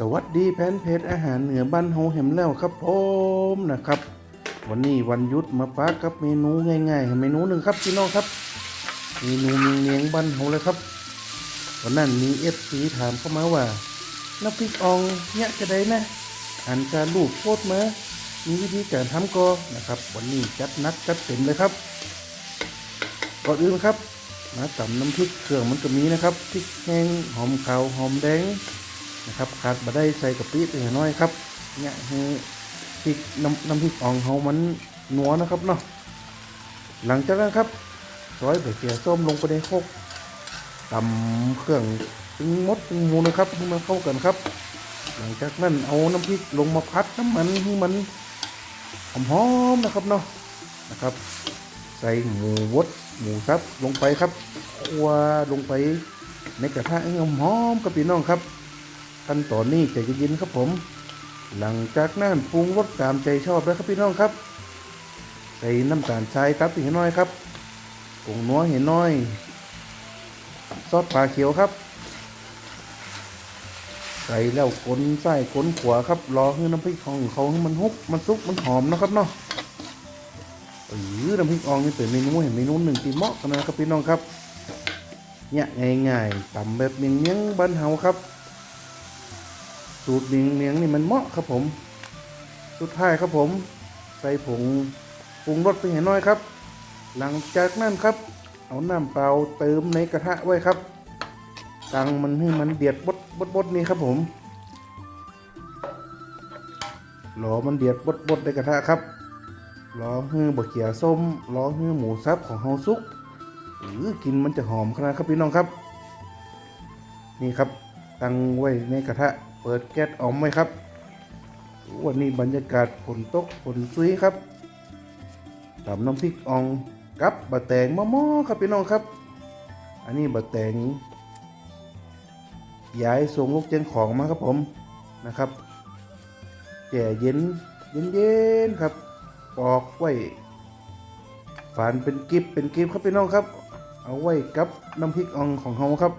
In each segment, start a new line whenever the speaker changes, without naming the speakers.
สวัสดีแฟนเพจอาหารเหนือบ้านเฮาแหมแล้วครับผมนะครับ วันนี้วันยุดมาปากับเมนูง่ายๆเมนูหนึ่งครับพี่น้องครับเมนูเมียงเมียงบ้านเฮาเลยครับวันนั้นมีเอฟซีถามเข้ามาว่าน้ำพริกอ่องเนี่ยจะได้นะอันการลูกโคตรมามีวิธีการทำก็นะครับ วันนี้จัดนักจัดเต็มเลยครับก่อนอื่นครับมาตำน้ำพริกเครื่องมันก็มีนะครับพริกแห้งหอมขาวหอมแดง นะครับขาดมาได้ใส่กะปิไปหน่อยครับเนี่ยให้พริกน้ำน้ำพริกอ่องเฮามันนัวนะครับเนาะหลังจากนั้นครับซอยใบเกียส้มลงไปในโคกตำเครื่องตึงมดตึงหมูนะครับให้มันเข้ากันครับ หลังจากนั้นเอาน้ำพริกลงมาพัดน้ำมันให้มันหอมๆนะครับเนาะนะครับ ใส่หมูวดหมูสับลงไปครับคั่วลงไปในกระทะให้หอมๆกับพี่น้องครับ ขั้นตอนนี้ใจเย็นๆครับผม หลังจากนั้นปรุงรสตามใจชอบแล้วครับพี่น้องครับ ใส่น้ำตาลทรายครับอีกน้อยครับผงนัวเห็นน้อย ซอสปลาเขียวครับ ใส่แล้วกลนไส้กลนขวาครับ รอให้น้ำพริกของเขาให้มันฮุบมันซุกมันหอมนะครับเนาะเออน้ำพริกอ่องนี่เป็นเมนูเห็นเมนูหนึ่งที่เหมาะกันนะครับพี่น้องครับ เนี่ยง่ายๆตำแบบเมียงๆบ้านเฮาครับ สูตรเลียงเลียงนี่มันเหมาะครับผม สุดท้ายครับผม ใส่ผงปรุงรสไปให้น้อยครับ หลังจากนั้นครับ เอาน้ำเปล่าเติมในกระทะไว้ครับตั้งมันให้มันเดือดบดบดบดนี่ครับผมรอมันเดือดบดบดในกระทะครับรอให้บะเขียส้มรอให้หมูสับของเฮาสุกหรือกินมันจะหอมขนาดครับพี่น้องครับ นี่ครับ ตั้งไว้ในกระทะ เปิดแก๊สออมไว้ครับ วันนี้บรรยากาศฝนตกฝนซุยครับตำน้ำพริกอ่องกับบะแตงมะม่อครับพี่น้องครับ อันนี้บะแตงย้ายส่งลูกเจนของมาครับผมนะครับแก่เย็นเย็นเย็นๆครับ ปอกไว้ฝานเป็นกิบเป็นกิบครับพี่น้องครับ เอาไว้กับน้ำพริกอ่องของเฮาครับ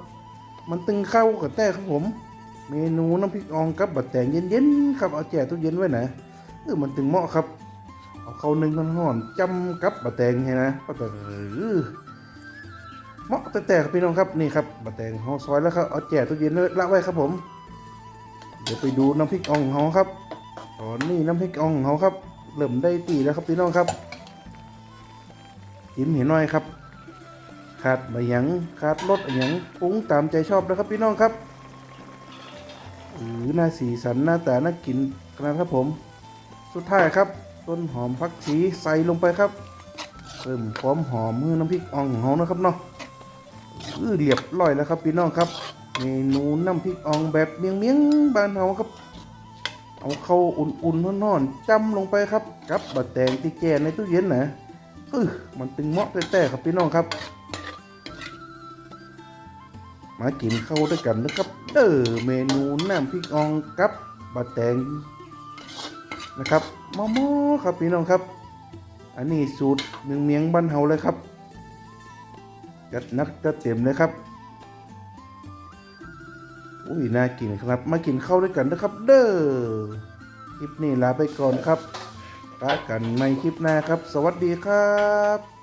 มันตึงเข้ากับแต่ครับผม เมนูน้ำพริกอ่องกับบะแตงเย็นๆครับเอาแจกตู้เย็นไว้นะเออมันตึงเหมาะครับ เอาเข้านึ่งห่อนๆจำกับบะแตงให้นะบะแตงเออเหมาะแต่ๆครับพี่น้องครับนี่ครับบะแตงเฮาซอยแล้วครับเอาแจกตู้เย็นไว้ละไว้ครับผม เดี๋ยวไปดูน้ำพริกอ่องของเฮาครับตอนนี้น้ำพริกอ่องของเฮาครับเริ่มได้ตีแล้วครับพี่น้องครับจิ้มเห็นหน่อยครับ ขาดบะหยังขาดรสอะหยังปรุงตามใจชอบนะครับพี่น้องครับหรือหน้าสีสันหน้าตาน่ากินขนาดครับผม สุดท้ายครับ ต้นหอมพักชีใส่ลงไปครับเพิ่มความหอมมือน้ำพริกอ่องของเรานะครับเนาะอือเรียบร้อยแล้วครับพี่น้องครับเมนูน้ำพริกอ่องแบบเมียงเมียงบ้านเราครับ เอาเข้าอุ่นๆนอนๆจำลงไปครับกับบะแตงที่แก่ในตู้เย็นนะเออมันตึงเหมาะแต่ๆครับพี่น้องครับ มากินข้าวด้วยกันนะครับเด้อเมนูน้ำพริกอ่องกับบะแตงนะครับมะม่อครับพี่น้องครับ อันนี้สูตรเมียงเมียงบ้านเฮาเลยครับจัดนักจัดเต็มเลยครับอุ้ยน่ากินครับ มากินข้าวด้วยกันนะครับ เด้อคลิปนี้ลาไปก่อนครับปะกันในคลิปหน้าครับ สวัสดีครับ